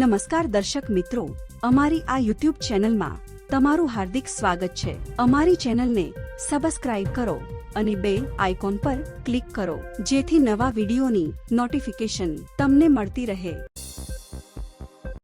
નમસ્કાર દર્શક મિત્રો, અમારી આ યુટ્યુબ ચેનલમાં તમારું હાર્દિક સ્વાગત છે. અમારી ચેનલને સબસ્ક્રાઇબ કરો અને બે આઇકોન પર ક્લિક કરો, જેથી નવા વિડીયોની નોટિફિકેશન તમને મળતી રહે.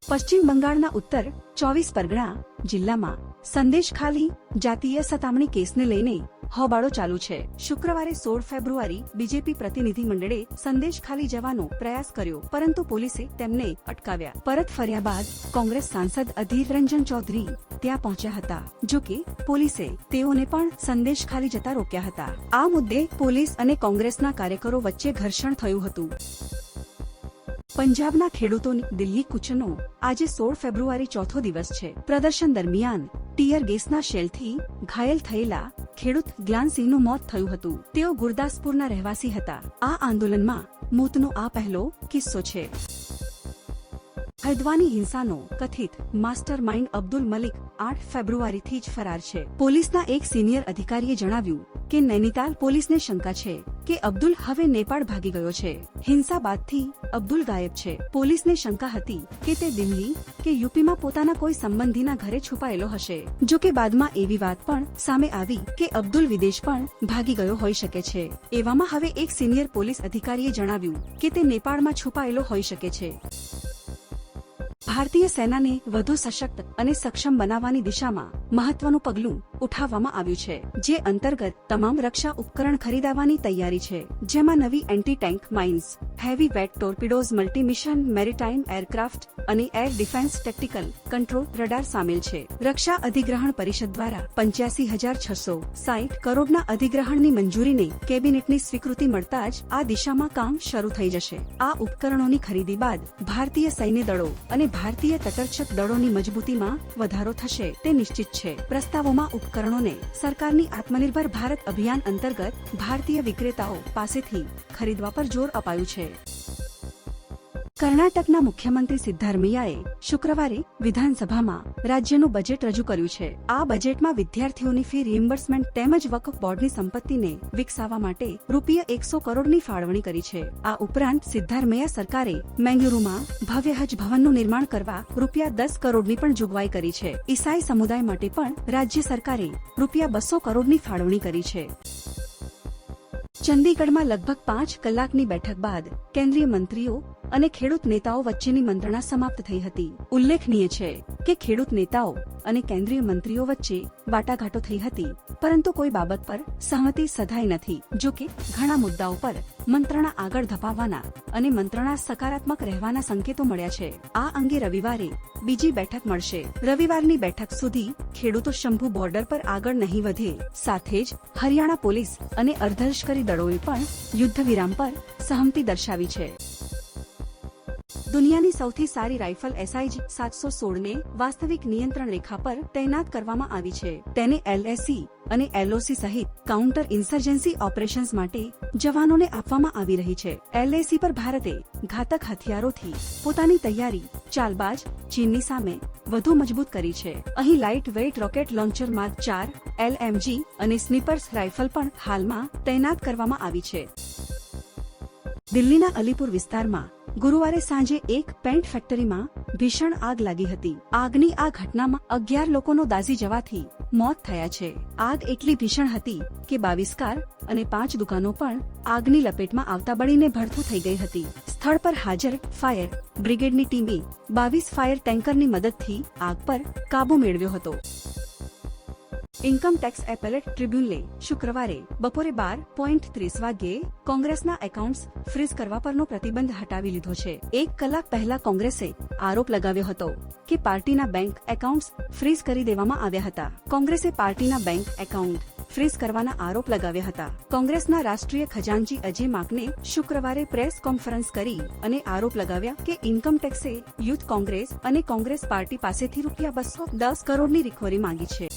પશ્ચિમ બંગાળના ઉત્તર ચોવીસ પરગણા જિલ્લામાં સંદેશ ખાલી જાતીય સતામણી કેસને લઈને હોબાળો ચાલુ છે. શુક્રવારે સોળ ફેબ્રુઆરી બીજેપી પ્રતિનિધિ મંડળે સંદેશ ખાલી જવાનો પ્રયાસ કર્યો, પરંતુ પોલીસે તેમને અટકાવ્યા. પરત ફર્યા બાદ કોંગ્રેસ સાંસદ અધીર રંજન ચૌધરી ત્યાં પહોંચ્યા હતા, જો કે પોલીસે તેઓને પણ સંદેશ ખાલી જતા રોક્યા હતા. આ મુદ્દે પોલીસ અને કોંગ્રેસના કાર્યકરો વચ્ચે ઘર્ષણ થયું હતું. પંજાબના ખેડૂતોની દિલ્હી કૂચનો આજે સોળ ફેબ્રુઆરી ચોથો દિવસ છે. પ્રદર્શન દરમિયાન ટીયર ગેસના શેલથી ઘાયલ થયેલા ખેડૂત જ્ઞાનસિંહનું મોત થયું હતું. તેઓ ગુરદાસપુરના રહેવાસી હતા. આ આંદોલનમાં મોતનો આ પહેલો કિસ્સો છે. હૈદવાની હિંસાનો કથિત માસ્ટર માઇન્ડ અબ્દુલ મલિક આઠ ફેબ્રુઆરીથી જ ફરાર છે. પોલીસના એક સિનિયર અધિકારીએ જણાવ્યું કે નૈનીતાલ પોલીસને શંકા છે કે અબ્દુલ હવે નેપાળ ભાગી ગયો છે. હિંસા બાદથી અબ્દુલ ગાયબ છે. પોલીસને શંકા હતી કે તે દિલ્હી કે યુપીમાં પોતાના કોઈ સંબંધીના ઘરે છુપાયેલો હશે. જો કે બાદમાં એવી વાત પણ સામે આવી કે અબ્દુલ વિદેશ પણ ભાગી ગયો હોઈ શકે છે. એવામાં હવે એક સિનિયર પોલીસ અધિકારીએ જણાવ્યું કે તે નેપાળમાં છુપાયેલો હોઈ શકે છે. ભારતીય સેનાને વધુ સશક્ત અને સક્ષમ બનાવવાની દિશામાં મહત્વનું પગલું ઉઠાવવામાં આવ્યું છે, જે અંતર્ગત તમામ રક્ષા ઉપકરણ ખરીદવાની તૈયારી છે, જેમાં નવી anti tank mines, heavy weight torpedoes multimission, maritime aircraft અને air defence tactical control radar સામેલ છે. રક્ષા અધિગ્રહણ પરિષદ દ્વારા પંચ્યાસી હજાર છસો સાઈઠ કરોડના અધિગ્રહણની મંજૂરીને કેબિનેટની સ્વીકૃતિ મળતા જ આ દિશામાં કામ શરૂ થઈ જશે. આ ઉપકરણોની ખરીદી બાદ ભારતીય સૈન્ય દળો અને ભારતીય તટરક્ષક દળોની મજબૂતીમાં વધારો થશે, તે નિશ્ચિત છે. પ્રસ્તાવોમાં ઉપકરણોને સરકારની આત્મનિર્ભર ભારત અભિયાન અંતર્ગત ભારતીય વિક્રેતાઓ પાસેથી ખરીદવા પર જોર અપાયું છે. કર્ણાટકના મુખ્યમંત્રી સિદ્ધારમૈયાએ શુક્રવારે વિધાનસભામાં રાજ્યનું બજેટ રજૂ કર્યું છે. આ બજેટમાં વિદ્યાર્થીઓની ફી રિમ્બર્સમેન્ટ તેમજ વકફ બોર્ડની સંપત્તિને વિકસાવવા માટે રૂપિયા એકસો કરોડની ફાળવણી કરી છે. આ ઉપરાંત સિદ્ધારમૈયા સરકારે મેંગલુરુમાં ભવ્ય હજ ભવનનું નિર્માણ કરવા રૂપિયા દસ કરોડની પણ જોગવાઈ કરી છે. ઈસાઈ સમુદાય માટે પણ રાજ્ય સરકારે રૂપિયા બસો કરોડની ફાળવણી કરી છે. ચંદીગઢમાં લગભગ પાંચ કલાકની બેઠક બાદ કેન્દ્રીય મંત્રીઓ અને ખેડૂત નેતાઓ વચ્ચેની મંત્રણા સમાપ્ત થઈ હતી. ઉલ્લેખનીય છે કે ખેડૂત નેતાઓ અને કેન્દ્રીય મંત્રીઓ વચ્ચે વાટાઘાટો થઈ હતી, પરંતુ કોઈ બાબત પર સહમતિ સધાઈ નથી, જો કે ઘણા મુદ્દાઓ પર મંત્રણા આગળ ધપાવવાના અને મંત્રણા સકારાત્મક રહેવાના સંકેતો મળ્યા છે. આ અંગે રવિવારે બીજી બેઠક મળશે. રવિવારની બેઠક સુધી ખેડૂતો શંભુ બોર્ડર પર આગળ નહીં વધે. સાથે જ હરિયાણા પોલીસ અને અર્ધલશ્કરી દળોએ પણ યુદ્ધ વિરામ પર સહમતિ દર્શાવી છે. દુનિયાની સૌથી સારી રાઇફલ એસઆઈજી સાતસો સોળને વાસ્તવિક નિયંત્રણ રેખા પર તૈનાત કરવામાં આવી છે. તેને એલએસી અને એલઓસી સહિત કાઉન્ટર ઇન્સર્જન્સી ઓપરેશન્સ માટે જવાનોને આપવામાં આવી રહી છે. એલએસી પર ભારતે ઘાતક હથિયારોથી પોતાની તૈયારી, ચાલબાજ, ચીનની સામે વધુ મજબૂત કરી છે. અહીં light weight rocket launcher mark ચાર એલએમજી અને સ્નીપર્સ રાઇફલ પણ હાલમાં તૈનાત કરવામાં આવી છે. દિલ્હીના અલીપુર વિસ્તારમાં ગુરુવારે સાંજે એક પેન્ટ ફેક્ટરીમાં ભીષણ આગ લાગી હતી. આગની આ ઘટનામાં અગિયાર લોકોનો દાઝી જવાથી મોત થયા છે. આગ એટલી ભીષણ હતી કે બાવીસ કાર અને પાંચ દુકાનો પણ આગની લપેટમાં આવતા બળીને ભડથું થઈ ગઈ હતી. સ્થળ પર હાજર ફાયર બ્રિગેડની ટીમે બાવીસ ફાયર ટેન્કરની મદદથી આગ પર કાબુ મેળવ્યો હતો. ઇન્કમ ટેક્સ એપેલેટ ટ્રિબ્યુનલે શુક્રવારે બપોરે બાર પોઈન્ટ ત્રીસ વાગ્યે કોંગ્રેસના એકાઉન્ટ્સ ફ્રીઝ કરવા પરનો પ્રતિબંધ હટાવી લીધો છે. એક કલાક પહેલા કોંગ્રેસે આરોપ લગાવ્યો હતો કે પાર્ટીના બેંક એકાઉન્ટ્સ ફ્રીઝ કરી દેવામાં આવ્યા હતા. કોંગ્રેસે પાર્ટીના બેંક એકાઉન્ટ ફ્રીઝ કરવાના આરોપ લગાવ્યા હતા. કોંગ્રેસના રાષ્ટ્રીય ખજાનજી અજય માકને શુક્રવારે પ્રેસ કોન્ફરન્સ કરી અને આરોપ લગાવ્યા કે ઇન્કમ ટેક્સે યુથ કોંગ્રેસ અને કોંગ્રેસ પાર્ટી પાસેથી રૂપિયા બસો દસ કરોડની રિકવરી માંગી છે.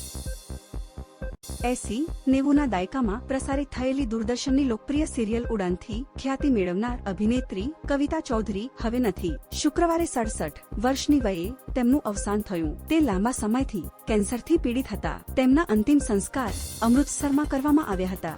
એસી નેવુંના દાયકામાં પ્રસારિત થયેલી દૂરદર્શનની લોકપ્રિય સિરિયલ ઉડાનથી ખ્યાતિ મેળવનાર અભિનેત્રી કવિતા ચૌધરી હવે નથી. શુક્રવારે સડસઠ વર્ષની વયે તેમનું અવસાન થયું. તે લાંબા સમયથી કેન્સરથી પીડિત હતા. તેમના અંતિમ સંસ્કાર અમૃતસરમાં કરવામાં આવ્યા હતા.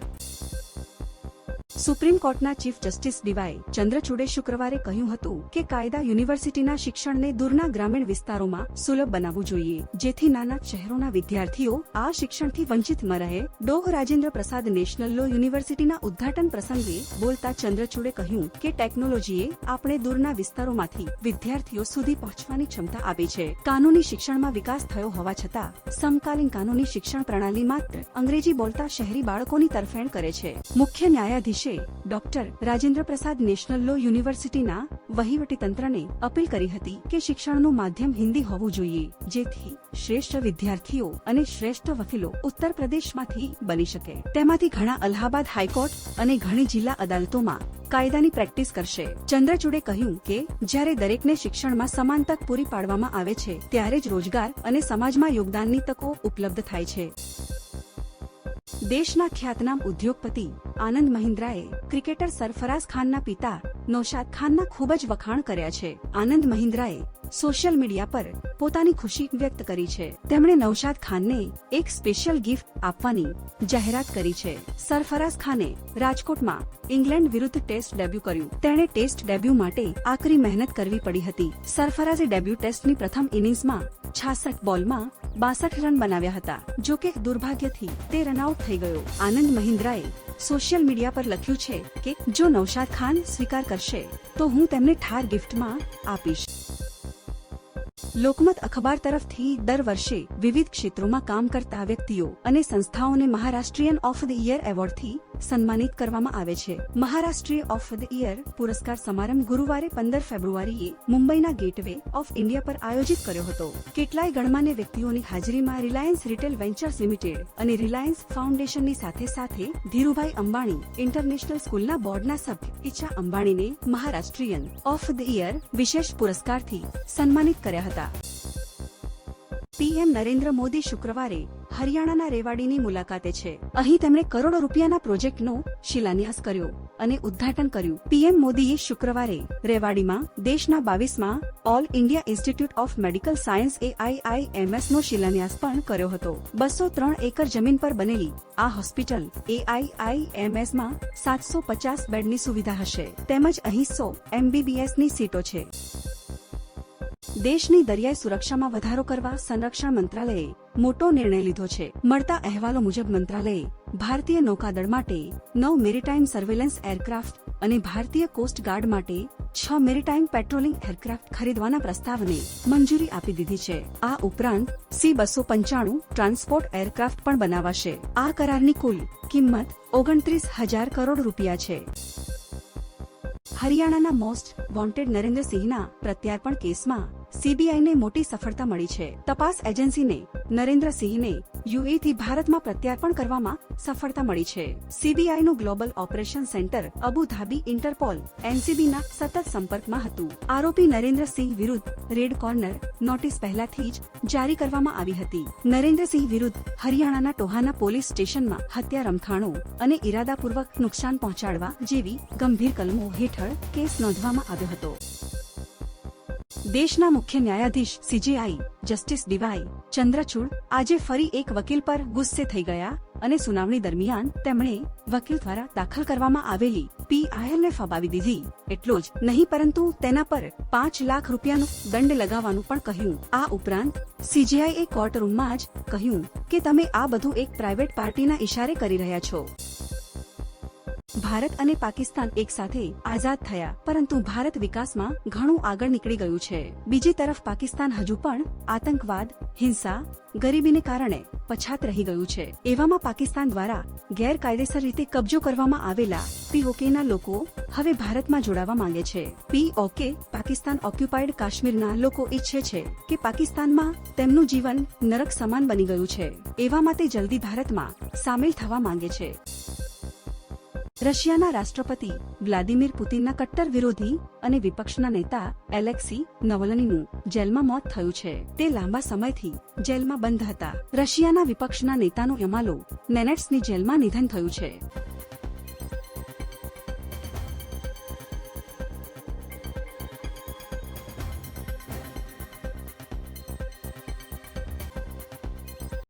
સુપ્રીમ કોર્ટના ચીફ જસ્ટિસ ડીવાય ચંદ્રચૂડે શુક્રવારે કહ્યું હતું કે કાયદા યુનિવર્સિટીના શિક્ષણને દૂરના ગ્રામીણ વિસ્તારોમાં સુલભ બનાવવું જોઈએ, જેથી નાના શહેરોના વિદ્યાર્થીઓ આ શિક્ષણથી વંચિત ન રહે. ડોહ રાજેન્દ્ર પ્રસાદ નેશનલ લો યુનિવર્સિટીના ઉદ્ઘાટન પ્રસંગે બોલતા ચંદ્રચૂડે કહ્યું કે ટેકનોલોજીએ આપણે દૂરના વિસ્તારોમાંથી વિદ્યાર્થીઓ સુધી પહોંચવાની ક્ષમતા આપી છે. કાનૂની શિક્ષણમાં વિકાસ થયો હોવા છતાં, સમકાલીન કાનૂની શિક્ષણ પ્રણાલી માત્ર અંગ્રેજી બોલતા શહેરી બાળકોની તરફેણ કરે છે. મુખ્ય ન્યાયાધીશે doctor Rajendra Prasad national law યુનિવર્સિટીના વહીવટી તંત્રને અપીલ કરી હતી કે શિક્ષણનું માધ્યમ હિન્દી હોવું જોઈએ, જેથી શ્રેષ્ઠ વિદ્યાર્થીઓ અને શ્રેષ્ઠ વકીલો ઉત્તર પ્રદેશમાંથી બની શકે. તેમાંથી ઘણા અલ્હાબાદ હાઈકોર્ટ અને ઘણી જિલ્લા અદાલતોમાં કાયદાની પ્રેક્ટિસ કરશે. ચંદ્રચૂડે કહ્યું કે, જ્યારે દરેકને શિક્ષણમાં સમાન તક પૂરી પાડવામાં આવે છે, ત્યારે જ રોજગાર અને સમાજમાં યોગદાનની તકો ઉપલબ્ધ થાય છે. દેશના ખ્યાતનામ ઉદ્યોગપતિ આનંદ મહિન્દ્રાએ ક્રિકેટર સરફરાઝ ખાનના પિતા નૌશાદ ખાનના ખૂબ જ વખાણ કર્યા છે. આનંદ મહિન્દ્રાએ સોશિયલ મીડિયા પર પોતાની ખુશી વ્યક્ત કરી છે. તેમણે નૌશાદ ખાનને એક સ્પેશિયલ ગિફ્ટ આપવાની જાહેરાત કરી છે. સરફરાઝ ખાને રાજકોટમાં ઇંગ્લેન્ડ વિરુદ્ધ ટેસ્ટ ડેબ્યુ કર્યું. તેણે ટેસ્ટ ડેબ્યુ માટે આકરી મહેનત કરવી પડી હતી. સરફરાઝે ડેબ્યુ ટેસ્ટની પ્રથમ ઇનિંગ્સમાં છાસઠ બોલમાં બાસઠ રન બનાવ્યા હતા. જો કે દુર્ભાગ્યથી તે રનઆઉટ થઈ ગયો. આનંદ મહિન્દ્રાએ સોશિયલ મીડિયા પર લખ્યું છે કે, જો નૌશાદ ખાન સ્વીકાર કરશે, તો હું તેમને ઠાર ગિફ્ટમાં આપીશ. લોકમત અખબાર તરફથી દર વર્ષે વિવિધ ક્ષેત્રોમાં કામ કરતા વ્યક્તિઓ અને સંસ્થાઓને મહારાષ્ટ્રીયન ઓફ ધ યર એવોર્ડથી સન્માનિત કરવામાં આવે છે. મહારાષ્ટ્રીય ઓફ ધ ઇયર પુરસ્કાર સમારંભ ગુરુવારે પંદર ફેબ્રુઆરીએ મુંબઈના ગેટવે ઓફ ઇન્ડિયા પર આયોજિત કર્યો હતો. કેટલાય ગણમાન્ય વ્યક્તિઓની હાજરીમાં રિલાયન્સ રિટેલ વેન્ચર્સ લિમિટેડ અને રિલાયન્સ ફાઉન્ડેશનની સાથે સાથે ધીરુભાઈ અંબાણી ઇન્ટરનેશનલ સ્કૂલના બોર્ડના સભ્ય ઈચ્છા અંબાણીને મહારાષ્ટ્રીયન ઓફ ધ ઈયર વિશેષ પુરસ્કારથી સન્માનિત કર્યા હતા. પીએમ નરેન્દ્ર મોદી શુક્રવારે હરિયાણાના રેવાડીની મુલાકાતે છે. અહીં તેમણે કરોડો રૂપિયાના પ્રોજેક્ટનો શિલાન્યાસ કર્યો અને ઉદ્ઘાટન કર્યું. પીએમ મોદીએ શુક્રવારે રેવાડીમાં દેશના બાવીસમાં all India institute of medical science AIIMS નો શિલાન્યાસ પણ કર્યો હતો. બસો ત્રણ એકર જમીન પર બનેલી આ હોસ્પિટલ એઆઈઆઈએમએસમાં સાતસો પચાસ બેડની સુવિધા હશે. તેમજ અહીં સો એમબીબીએસની સીટો છે. દેશની દરિયાઈ સુરક્ષામાં વધારો કરવા સંરક્ષણ મંત્રાલયે મોટો નિર્ણય લીધો છે. મળતા અહેવાલો મુજબ મંત્રાલયે ભારતીય નૌકાદળ માટે નવ મેરીટાઈમ સર્વેલન્સ એરક્રાફ્ટ અને ભારતીય કોસ્ટ ગાર્ડ માટે છ મેરીટાઈમ પેટ્રોલિંગ એરક્રાફ્ટ ખરીદવાના પ્રસ્તાવને મંજૂરી આપી દીધી છે. આ ઉપરાંત સી બસો પંચાણું ટ્રાન્સપોર્ટ એરક્રાફ્ટ પણ બનાવાશે. આ કરારની કુલ કિંમત ઓગણત્રીસ હજાર કરોડ રૂપિયા છે. હરિયાણાના મોસ્ટ વોન્ટેડ નરેન્દ્રસિંહના પ્રત્યાર્પણ કેસમાં સીબીઆઈને મોટી સફળતા મળી છે. તપાસ એજન્સીને નરેન્દ્રસિંહને યુએથી ભારતમાં પ્રત્યાર્પણ કરવામાં સફળતા મળી છે. સીબીઆઈનું global operation centre Abu Dhabi Interpol, એનસીબીના સતત સંપર્કમાં હતું. આરોપી નરેન્દ્રસિંહ વિરુદ્ધ રેડ કોર્નર નોટિસ પહેલાથી જ જારી કરવામાં આવી હતી. નરેન્દ્રસિંહ વિરુદ્ધ હરિયાણાના ટોહાના પોલીસ સ્ટેશનમાં હત્યા રમખાણો અને ઇરાદાપૂર્વક નુકસાન પહોંચાડવા જેવી ગંભીર કલમો હેઠળ કેસ નોંધવામાં આવ્યો હતો. દેશના મુખ્ય ન્યાયાધીશ સીજેઆઈ જસ્ટિસ ડીવાય ચંદ્રચૂડ, આજે ફરી એક વકીલ પર ગુસ્સે થઈ ગયા અને સુનાવણી દરમિયાન તેમણે વકીલ દ્વારા દાખલ કરવામાં આવેલી પીઆઈએલને ફબાવી દીધી. એટલો જ નહીં, પરંતુ તેના પર પાંચ લાખ રૂપિયાનો દંડ લગાવવાનું પણ કહ્યું. આ ઉપરાંત સીજેઆઈએ કોર્ટ રૂમમાં જ કહ્યું કે તમે આ બધું એક પ્રાઇવેટ પાર્ટીના ઇશારે કરી રહ્યા છો. ભારત અને પાકિસ્તાન એક સાથે આઝાદ થયા, પરંતુ ભારત વિકાસમાં ઘણું આગળ નીકળી ગયું છે. બીજી તરફ પાકિસ્તાન હજુ પણ આતંકવાદ, હિંસા, ગરીબીને કારણે પછાત રહી ગયું છે. એવામાં પાકિસ્તાન દ્વારા ગેરકાયદેસર રીતે કબજો કરવામાં આવેલા પીઓકેના લોકો હવે ભારતમાં જોડાવા માંગે છે. પીઓકે પાકિસ્તાન ઓક્યુપાઈડ કાશ્મીરના લોકો ઈચ્છે છે કે પાકિસ્તાનમાં તેમનું જીવન નરક સમાન બની ગયું છે. એવામાં તે જલ્દી ભારતમાં સામેલ થવા માંગે છે. રશિયાના રાષ્ટ્રપતિ વ્લાદિમીર પુતિનના કટ્ટર વિરોધી અને વિપક્ષના નેતા એલેક્સી નવલનીનું જેલમાં મોત થયું છે. તે લાંબા સમયથી જેલમાં બંધ હતા. રશિયાના વિપક્ષના નેતાનું યમાલો નેનેટ્સની જેલમાં નિધન થયું છે.